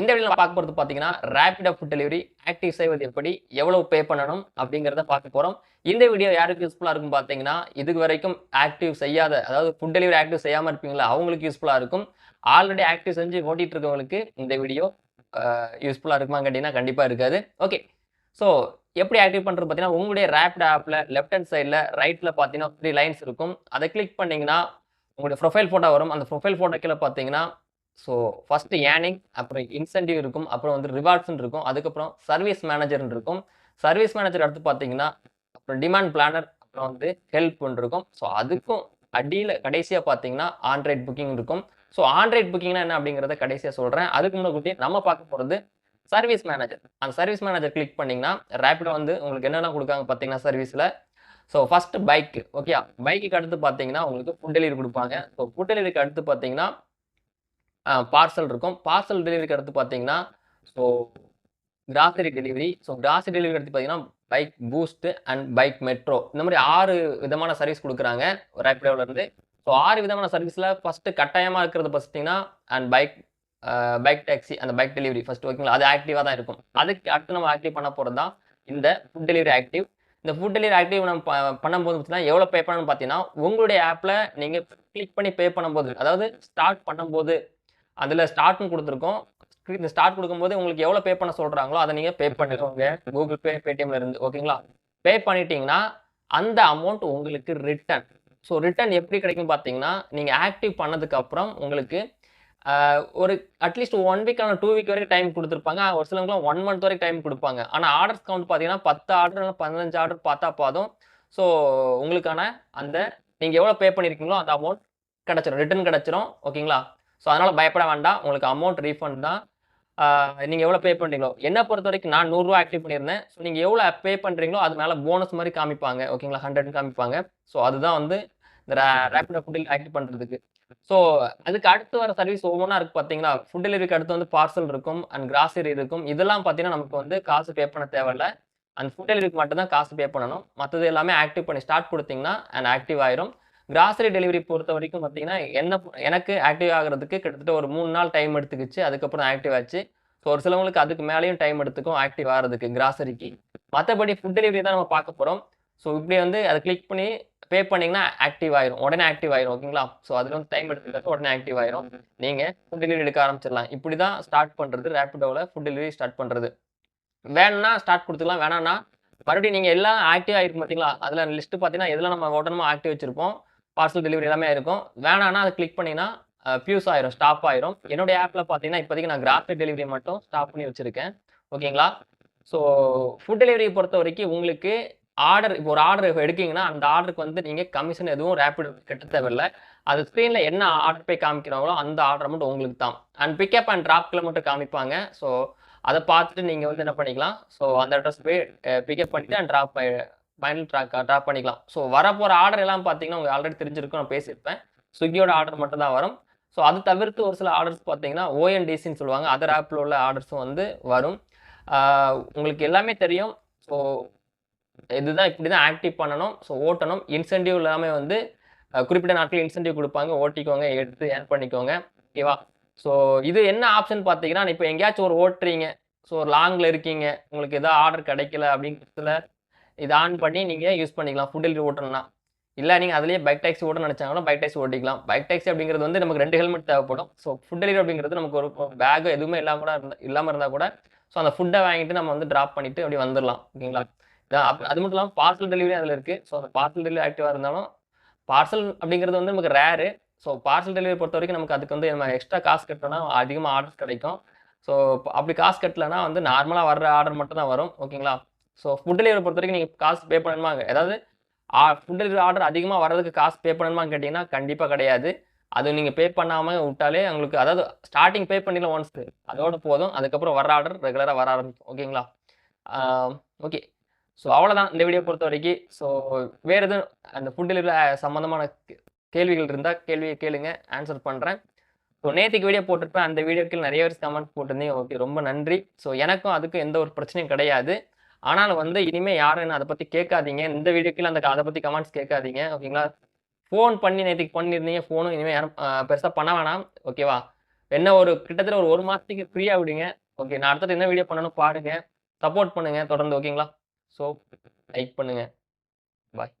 இந்த வீடியோ நம்ம பார்க்க போகிறது பார்த்தீங்கன்னா ரேபிட் ஃபுட் டெலிவரி ஆக்டிவ் செய்வது எப்படி எவ்வளவு பே பண்ணணும் அப்படிங்கிறத பார்க்க போகிறோம் இந்த வீடியோ யாருக்கு யூஸ்ஃபுல்லாக இருக்கும் பார்த்தீங்கன்னா இதுக்கு வரைக்கும் ஆக்டிவ் செய்யாத அதாவது ஃபுட் டெலிவரி ஆக்டிவ் செய்யாமல் இருப்பீங்களா அவங்களுக்கு யூஸ்ஃபுல்லாக இருக்கும். ஆல்ரெடி ஆக்டிவ் செஞ்சு ஓட்டிட்டு இருக்கவங்களுக்கு இந்த வீடியோ யூஸ்ஃபுல்லாக இருக்குமா கேட்டிங்கன்னா கண்டிப்பாக இருக்காது. ஓகே ஸோ எப்படி ஆக்டிவ் பண்ணுறது பார்த்தீங்கன்னா உங்களுடைய ரேபிட் ஆப்பில் லெஃப்ட் ஹேண்ட் சைடில் ரைட்டில் பார்த்தீங்கன்னா த்ரீ லைன்ஸ் இருக்கும். அதை கிளிக் பண்ணிங்கன்னா உங்களுடைய ப்ரொஃபைல் ஃபோட்டோ வரும். அந்த ப்ரொஃபைல் ஃபோட்டோ கீழே பார்த்தீங்கன்னா ஸோ ஃபஸ்ட்டு ஏர்னிங் அப்புறம் இன்சென்டிவ் இருக்கும் அப்புறம் வந்து ரிவார்ட்ஸ்னு இருக்கும் அதுக்கப்புறம் சர்வீஸ் மேனேஜர்னு இருக்கும். சர்வீஸ் மேனேஜர் அடுத்து பார்த்தீங்கன்னா அப்புறம் டிமாண்ட் பிளானர் அப்புறம் வந்து ஹெல்ப்னு இருக்கும். ஸோ அதுக்கும் அடியில் கடைசியாக பார்த்தீங்கன்னா ஆண்ட்ராய்ட் புக்கிங் இருக்கும். ஸோ ஆண்ட்ராய்ட் புக்கிங்னா என்ன அப்படிங்கிறத கடைசியாக சொல்கிறேன் அதுக்கு முன்னாடி நம்ம பார்க்க போகிறது சர்வீஸ் மேனேஜர் அந்த சர்வீஸ் மேனேஜர் கிளிக் பண்ணிங்கன்னா ரேப்பிடோ வந்து உங்களுக்கு என்னென்ன கொடுக்காங்க பார்த்தீங்கன்னா சர்வீஸில் ஸோ ஃபஸ்ட்டு பைக்கு ஓகே பைக்குக்கு அடுத்து பார்த்தீங்கன்னா உங்களுக்கு ஃபுட் டெலிவரி கொடுப்பாங்க. ஸோ ஃபுட் டெலிவரிக்கு அடுத்து பார்த்தீங்கன்னா பார்சல் இருக்கும். பார்சல் டெலிவரிக்கு அடுத்து பார்த்தீங்கன்னா so grocery delivery so grocery delivery எடுத்து பார்த்தீங்கன்னா bike boost and bike metro இந்த மாதிரி ஆறு விதமான சர்வீஸ் கொடுக்குறாங்க ரேப்பிடோலேருந்து ஸோ ஆறு விதமான சர்வீஸில் ஃபஸ்ட்டு கட்டாயமாக இருக்கிறது பார்த்தீங்கன்னா அண்ட் பைக் பைக் டாக்ஸி அந்த பைக் டெலிவரி ஃபஸ்ட் ஓகேங்களா அது ஆக்டிவாக தான் இருக்கும். அதுக்கு அடுத்து நம்ம ஆக்டிவ் பண்ண போகிறது தான் இந்த ஃபுட் டெலிவரி ஆக்டிவ் இந்த ஃபுட் டெலிவரி ஆக்டிவ் நம்ம பண்ணும்போது பார்த்தீங்கன்னா எவ்வளோ பே பண்ணணும்னு பார்த்தீங்கன்னா உங்களுடைய ஆப்பில் நீங்கள் கிளிக் பண்ணி பே பண்ணும்போது அதாவது ஸ்டார்ட் பண்ணும்போது அதில் ஸ்டார்ட்னு கொடுத்துருக்கோம். இந்த ஸ்டார்ட் கொடுக்கும்போது உங்களுக்கு எவ்வளோ பே பண்ண சொல்கிறாங்களோ அதை நீங்கள் பே பண்ணிடுவோங்க கூகுள் பே பேடிஎம்ல இருந்து ஓகேங்களா பே பண்ணிட்டீங்கன்னா அந்த அமௌண்ட் உங்களுக்கு ரிட்டர்ன் ஸோ ரிட்டர்ன் எப்படி கிடைக்கும் பார்த்தீங்கன்னா நீங்கள் ஆக்டிவ் பண்ணதுக்கப்புறம் உங்களுக்கு ஒரு அட்லீஸ்ட் ஒன் வீக் ஆனால் டூ வீக் வரைக்கும் டைம் கொடுத்துருப்பாங்க. ஒரு சிலவங்களாம் ஒன் மந்த் வரைக்கும் டைம் கொடுப்பாங்க. ஆனால் ஆர்டர்ஸ் கவுண்ட் பார்த்தீங்கன்னா பத்து ஆர்டர் இல்லை பதினஞ்சு ஆர்டர் பார்த்தா போதும். ஸோ உங்களுக்கான அந்த நீங்கள் எவ்வளோ பே பண்ணியிருக்கீங்களோ அந்த அமௌண்ட் கிடச்சிரும். ரிட்டர்ன் கிடச்சிரும் ஓகேங்களா ஸோ அதனால் பயப்பட வேண்டாம். உங்களுக்கு அமௌண்ட் ரீஃபண்ட் தான். நீங்கள் எவ்வளோ பே பண்ணுறீங்களோ என்னை பொறுத்த வரைக்கும் நான் நூறுரூவா ஆக்டிவ் பண்ணியிருந்தேன். ஸோ நீங்கள் எவ்வளோ பே பண்ணுறீங்களோ அது மேலே போனஸ் மாதிரி காமிப்பாங்க. ஓகேங்களா ஹண்ட்ரட் காமிப்பாங்க. ஸோ அதுதான் வந்து இந்த ரேப்பிட் ஃபுட்டில் ஆக்டிவ் பண்ணுறதுக்கு ஸோ அதுக்கு அடுத்து வர சர்வீஸ் ஒவ்வொன்றா இருக்குது பார்த்தீங்களா ஃபுட் டெலிவரிக்கு அடுத்து வந்து பார்சல் இருக்கும். அண்ட் கிராசரி இருக்கும். இதெல்லாம் பார்த்தீங்கன்னா நமக்கு வந்து காசு பே பண்ண தேவையில்ல. அந்த ஃபுட் டெலிவரிக்கு மட்டும் தான் காசு பே பண்ணணும். மற்றது எல்லாமே ஆக்டிவ் பண்ணி ஸ்டார்ட் கொடுத்தீங்கன்னா அண்ட் ஆக்டிவ் ஆயிரும். கிராசரி டெலிவரி பொறுத்த வரைக்கும் பார்த்தீங்கன்னா என்ன எனக்கு ஆக்டிவ் ஆகிறதுக்கு கிட்டத்தட்ட ஒரு மூணு நாள் டைம் எடுத்துக்கிச்சு. அதுக்கப்புறம் ஆக்டிவ் ஆச்சு. ஸோ ஒரு சிலவங்களுக்கு அதுக்கு மேலேயும் டைம் எடுத்துக்கும் ஆக்டிவ் ஆகிறதுக்கு கிராசரிக்கு மற்றபடி ஃபுட் டெலிவரி தான் நம்ம பார்க்க போகிறோம் ஸோ இப்படி வந்து அதை கிளிக் பண்ணி பே பண்ணிங்கன்னா ஆக்டிவ் ஆயிரும். உடனே ஆக்டிவ் ஆயிரும் ஓகேங்களா ஸோ அதில் வந்து டைம் எடுத்துக்கிட்டு உடனே ஆக்டிவ் ஆயிரும். நீங்கள் ஃபுட் டெலிவரி எடுக்க ஆரம்பிச்சிடலாம். இப்படி தான் ஸ்டார்ட் பண்ணுறது ரேப்பிடோவில் ஃபுட் டெலிவரி ஸ்டார்ட் பண்ணுறது வேணும்னா ஸ்டார்ட் கொடுத்துக்கலாம் வேணாம்னா மறுபடியும் நீங்கள் எல்லாம் ஆக்டிவ் ஆகிருக்கும் பார்த்தீங்களா அதில் லிஸ்ட்டு பார்த்தீங்கன்னா எதில் நம்ம உடனே ஆக்டிவ் வச்சிருப்போம்? பார்சல் டெலிவரி எல்லாமே இருக்கும். வேணான்னா அதை கிளிக் பண்ணிங்கன்னா பியூஸ் ஆயிரும் ஸ்டாப் ஆயிரும். என்னுடைய ஆப்பில் பார்த்தீங்கன்னா இப்போதைக்கு நான் கிராஃபிக் டெலிவரி மட்டும் ஸ்டாப் பண்ணி வச்சிருக்கேன். ஓகேங்களா? ஸோ ஃபுட் டெலிவரியை பொறுத்த வரைக்கும் உங்களுக்கு ஆர்டர் இப்போ ஒரு ஆர்டர் எடுக்கீங்கன்னா அந்த ஆர்டருக்கு வந்து நீங்கள் கமிஷன் எதுவும் ரேப்பிட் கட்ட தேவையில்லை. அது ஸ்க்ரீனில் என்ன ஆர்டர் போய் காமிக்கிறாங்களோ அந்த ஆர்டர் மட்டும் உங்களுக்கு தான். அண்ட் பிக்கப் அண்ட் ட்ராப்கில் மட்டும் காமிப்பாங்க. ஸோ அதை பார்த்துட்டு நீங்கள் வந்து என்ன பண்ணிக்கலாம்? ஸோ அந்த அட்ரஸ் போய் பிக்கப் பண்ணிவிட்டு and drop final track drop பண்ணிக்கலாம். ஸோ வரப்போகிற ஆர்டர் எல்லாம் பார்த்தீங்கன்னா உங்களுக்கு ஆல்ரெடி தெரிஞ்சிருக்கும். நான் பேசியிருப்பேன். ஸ்விக்கியோட ஆர்டர் மட்டும் தான் வரும். ஸோ அது தவிர்த்து ஒரு சில ஆர்டர்ஸ் பார்த்தீங்கன்னா ஓஎன்டிசின்னு சொல்லுவாங்க. அதர் ஆப்பில் உள்ள ஆர்டர்ஸும் வந்து வரும். உங்களுக்கு எல்லாமே தெரியும். ஸோ இதுதான் இப்படி தான் ஆக்டிவ் பண்ணணும். ஸோ ஓட்டணும். இன்சென்டிவ் எல்லாமே வந்து குறிப்பிட்ட நாட்கள் இன்சென்டிவ் கொடுப்பாங்க. ஓட்டிக்கோங்க எடுத்து ஏர்ன் பண்ணிக்கோங்க. ஓகேவா ஸோ இது என்ன ஆப்ஷன் பார்த்தீங்கன்னா இப்போ எங்கேயாச்சும் ஒரு ஓட்டுறீங்க. ஸோ ஒரு லாங்கில் இருக்கீங்க. உங்களுக்கு எதாவது ஆர்டர் கிடைக்கல அப்படிங்கிறதுல இது ஆன் பண்ணி நீங்கள் யூஸ் பண்ணிக்கலாம். ஃபுட் டெலிவரி ஓட்டணும்னா இல்லை நீங்கள் அதிலேயே பைக் டாக்ஸி ஓட்ட நினச்சாங்கன்னா பைக் டாக்ஸி ஓட்டிக்கலாம். பைக் டாக்ஸி அப்படிங்கிறது வந்து நமக்கு ரெண்டு ஹெல்மெட் தேவைப்படும். ஸோ ஃபுட் டெலிவரி அப்படிங்கிறது நமக்கு ஒரு பேக் எதுவுமே இல்லாமல் கூட இருந்தால் இல்லாமல் இருந்தால் கூட ஸோ அந்த ஃபுட்டை வாங்கிட்டு நம்ம வந்து ட்ராப் பண்ணிட்டு அப்படி வந்துடலாம் ஓகேங்களா? அது மட்டும் இல்லாமல் பார்சல் டெலிவரி அதில் இருக்குது ஸோ அந்த பார்சல் டெலிவரி ஆக்டிவாக இருந்தாலும் பார்சல் அப்படிங்கிறது வந்து நமக்கு ரேரு ஸோ பார்சல் டெலிவரி பொறுத்த வரைக்கும் நமக்கு அதுக்கு வந்து நம்ம எக்ஸ்ட்ரா காசு கட்டணும்னா அதிகமாக ஆர்டர்ஸ் கிடைக்கும். ஸோ அப்படி காசு கட்டலைன்னா வந்து நார்மலாக வர்ற ஆர்டர் மட்டும் தான் வரும். ஓகேங்களா? ஸோ ஃபுட் டெலிவரி பொறுத்த வரைக்கும் நீங்கள் காசு பே பண்ணணுமா? ஏதாவது ஃபுட் டெலிவரி ஆர்டர் அதிகமாக வர்றதுக்கு காசு பே பண்ணணுமான்னு கேட்டிங்கன்னா கண்டிப்பாக கிடையாது. அது நீங்கள் பே பண்ணாமல் விட்டாலே உங்களுக்கு அதாவது ஸ்டார்டிங் பே பண்ணிடலாம் ஒன்ஸ் அதோட போதும். அதுக்கப்புறம் வர ஆர்டர் ரெகுலராக வர ஆரம்பிக்கும். ஓகேங்களா ஓகே ஸோ அவ்வளோதான் இந்த வீடியோ பொறுத்த வரைக்கும். ஸோ வேறு எதுவும் அந்த ஃபுட் டெலிவரி சம்மந்தமான கே- கேள்விகள் இருந்தால் கேள்வியை கேளுங்க ஆன்சர் பண்ணுறேன் ஸோ நேற்றுக்கு வீடியோ போட்டிருப்பேன். அந்த வீடியோக்கு நிறைய பேர் கமெண்ட் போட்டிருந்தீங்க. ஓகே ரொம்ப நன்றி. ஸோ எனக்கும் அதுக்கும் எந்த ஒரு பிரச்சனையும் கிடையாது. ஆனாலும் வந்து இனிமேல் யாரும் என்ன அதை பற்றி கேட்காதீங்க. இந்த வீடியோக்கில் அந்த அதை பற்றி கமெண்ட்ஸ் கேட்காதீங்க. ஓகேங்களா ஃபோன் பண்ணி நேற்றுக்கு பண்ணியிருந்தீங்க ஃபோனும் இனிமேல் யாரும் பெருசாக பண்ண வேணாம். ஓகேவா என்ன ஒரு கிட்டத்தட்ட ஒரு ஒரு மாதத்துக்கு ஃப்ரீயாக விடுங்க. ஓகே நான் அடுத்தது என்ன வீடியோ பண்ணணும் பாருங்கள் சப்போர்ட் பண்ணுங்கள் தொடர்ந்து ஓகேங்களா ஸோ லைக் பண்ணுங்கள் பாய்